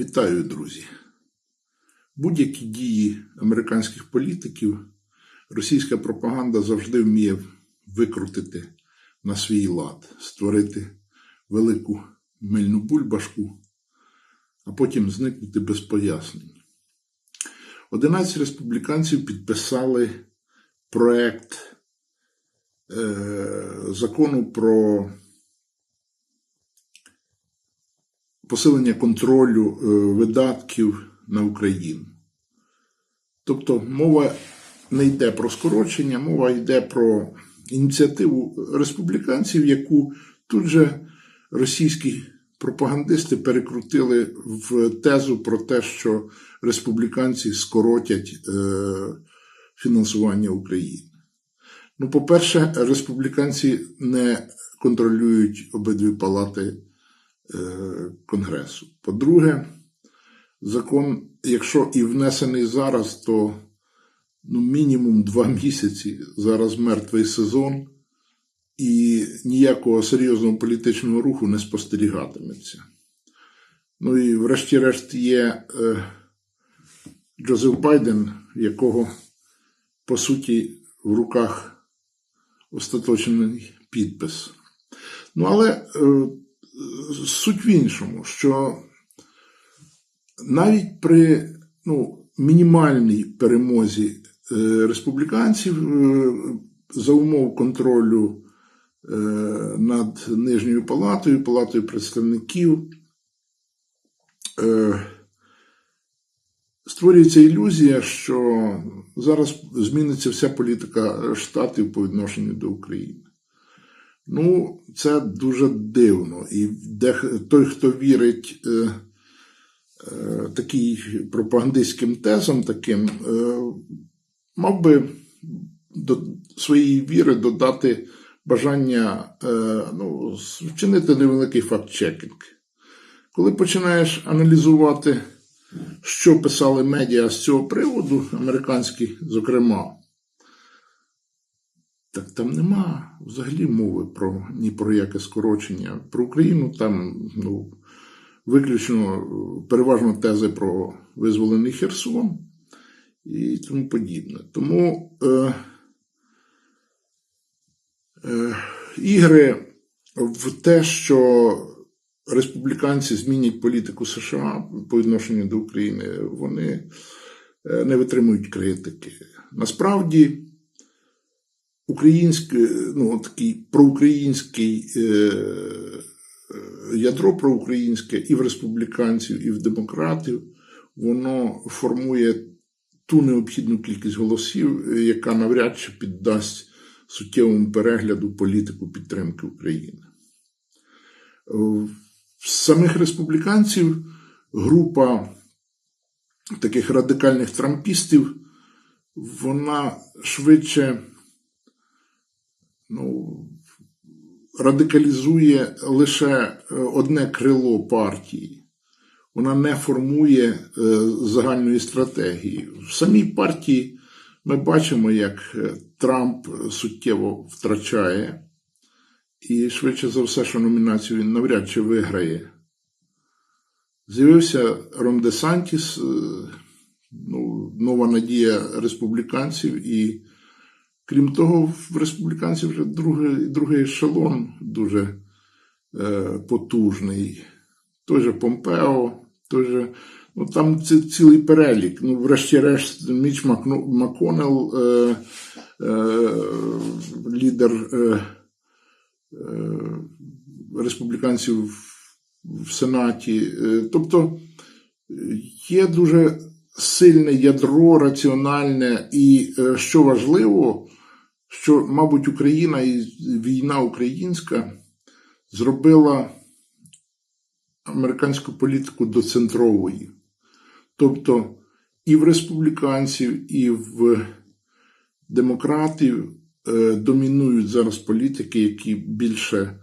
Вітаю, друзі. Будь-які дії американських політиків російська пропаганда завжди вміє викрутити на свій лад, створити велику мильну бульбашку, а потім зникнути без пояснень. 11 республіканців підписали проект е, закону про посилення контролю е, видатків на Україну. Тобто мова не йде про скорочення, мова йде про ініціативу республіканців, яку тут же російські пропагандисти перекрутили в тезу про те, що республіканці скоротять е, фінансування України. Ну, по-перше, республіканці не контролюють обидві палати Конгресу. По-друге, закон, якщо і внесений зараз, то ну, мінімум два місяці зараз мертвий сезон, і ніякого серйозного політичного руху не спостерігатиметься. Ну і врешті-решт є е, Джозеф Байден, якого, по суті, в руках остаточний підпис. Ну, але е, суть в іншому, що навіть при ну, мінімальній перемозі е, республіканців е, за умов контролю е, над Нижньою палатою, палатою представників, створюється ілюзія, що зараз зміниться вся політика штатів по відношенню до України. Ну, це дуже дивно. І де, той, хто вірить е, е, такий пропагандистським тезам, таким, е, мав би до своєї віри додати бажання е, ну, вчинити невеликий факт-чекінг. Коли починаєш аналізувати, що писали медіа з цього приводу, американські, зокрема, так там нема взагалі мови про ні про яке скорочення. Про Україну там ну, виключно е, переважно тези про визволений Херсон і тому подібне. Тому е, е, ігри в те, що республіканці змінять політику США по відношенню до України, вони е, не витримують критики. Насправді українське, ну, такий проукраїнський е, ядро проукраїнське і в республіканців, і в демократів, воно формує ту необхідну кількість голосів, яка навряд чи піддасть суттєвому перегляду політику підтримки України. В самих республіканців група таких радикальних трампістів, вона швидше ну, радикалізує лише одне крило партії. Вона не формує е, загальної стратегії. В самій партії ми бачимо, як Трамп суттєво втрачає, і швидше за все, що номінацію він навряд чи виграє. З'явився Рон Де Сантіс, е, ну, нова надія республіканців, і крім того, в республіканців вже другий другий ешелон дуже е, потужний. Той же Помпео, той же, ну там ці, цілий перелік. Ну, врешті-решт, Міч Маконел, е, е, лідер е, е, республіканців в Сенаті. Е, тобто є дуже сильне ядро раціональне, і е, що важливо, що, мабуть, Україна і війна українська зробила американську політику доцентровою. Тобто і в республіканців, і в демократів е, домінують зараз політики, які більше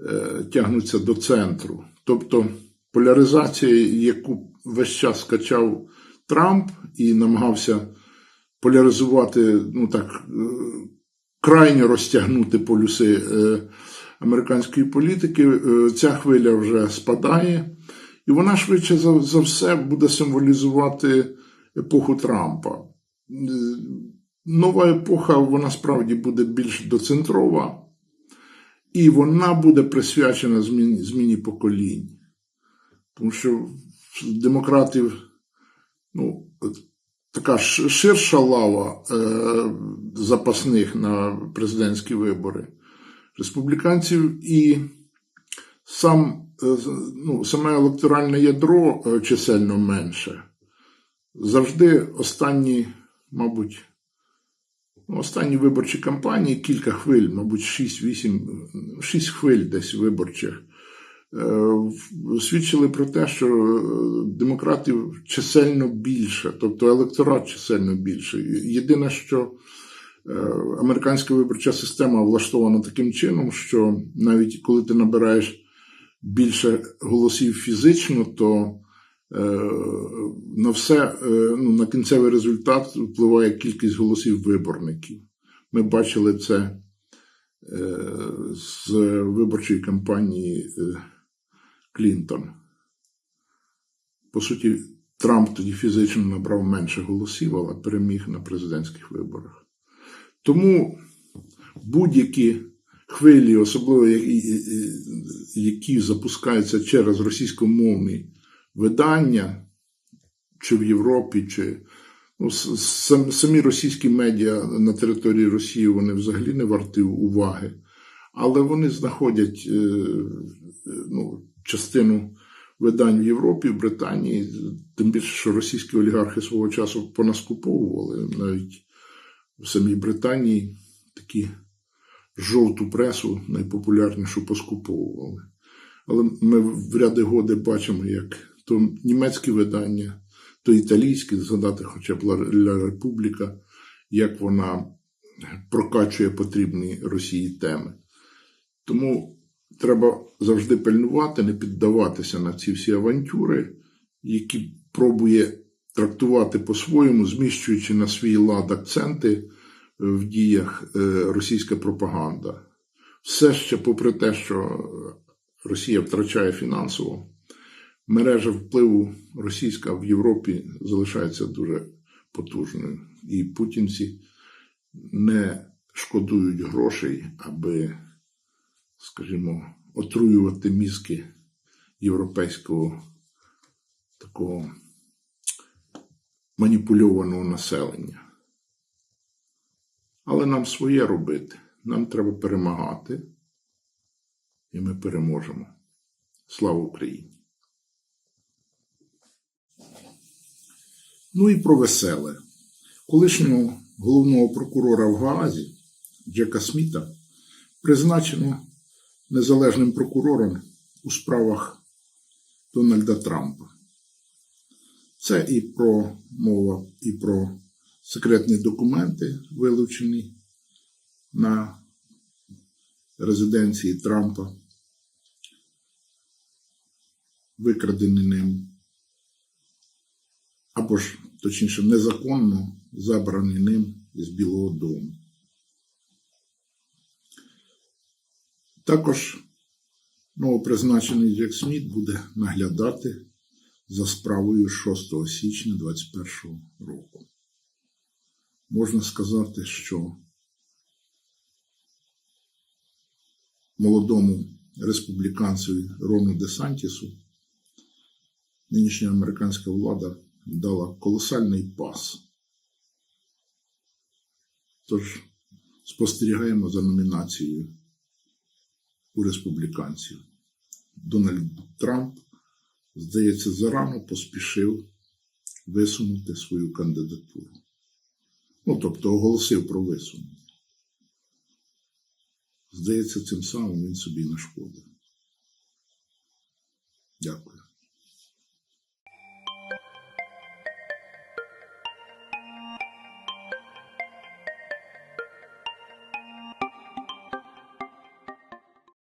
е, тягнуться до центру. Тобто поляризація, яку весь час скачав Трамп і намагався поляризувати, ну так, е, крайньо розтягнути полюси е, американської політики, е, ця хвиля вже спадає. І вона швидше за, все буде символізувати епоху Трампа. Е, Нова епоха, вона справді буде більш доцентрова, і вона буде присвячена зміні, зміні поколінь. Тому що демократів ну, така ширша лава е, запасних на президентські вибори республіканців і сам, е, ну, саме електоральне ядро е, чисельно менше. Завжди останні, мабуть, ну, останні виборчі кампанії, кілька хвиль, мабуть, 6-8, 6 хвиль десь виборчих, свідчили про те, що е, демократів чисельно більше, тобто електорат чисельно більше. Єдине, що е, американська виборча система влаштована таким чином, що навіть коли ти набираєш більше голосів фізично, то е, на все, е, ну, на кінцевий результат впливає кількість голосів виборників. Ми бачили це е, з виборчої кампанії е, Клінтон. По суті, Трамп тоді фізично набрав менше голосів, але переміг на президентських виборах. Тому будь-які хвилі, особливо які, запускаються через російськомовні видання, чи в Європі, чи ну, самі російські медіа на території Росії вони взагалі не варті уваги, але вони знаходять е, е, ну, частину видань в Європі, в Британії, тим більше, що російські олігархи свого часу понаскуповували навіть в самій Британії такі жовту пресу найпопулярнішу поскуповували. Але ми в ряди годи бачимо, як то німецькі видання, то італійські, згадати хоча б Ля Републіка, як вона прокачує потрібні Росії теми. Тому треба завжди пильнувати, не піддаватися на ці всі авантюри, які пробує трактувати по-своєму, зміщуючи на свій лад акценти е, в діях е, російська пропаганда. Все ще, попри те, що Росія втрачає фінансово, мережа впливу російська в Європі залишається дуже потужною. І путінці не шкодують грошей, аби, скажімо, отруювати мізки європейського такого маніпульованого населення. Але нам своє робити. Нам треба перемагати, і ми переможемо. Слава Україні! Ну і про веселе. Колишнього головного прокурора в Гаазі Джека Сміта призначено незалежним прокурором у справах Дональда Трампа. Це і про мова, і про секретні документи, вилучені на резиденції Трампа, викрадені ним, або ж, точніше, незаконно забрані ним з Білого Дому. Також новопризначений Джек Сміт буде наглядати за справою 6 січня 2021 року. Можна сказати, що молодому республіканцеві Рону Десантісу нинішня американська влада дала колосальний пас. Тож спостерігаємо за номінацією у республіканців. Дональд Трамп, здається, зарано поспішив висунути свою кандидатуру. Ну, тобто оголосив про висунення. Здається, цим самим він собі нашкодив. Дякую.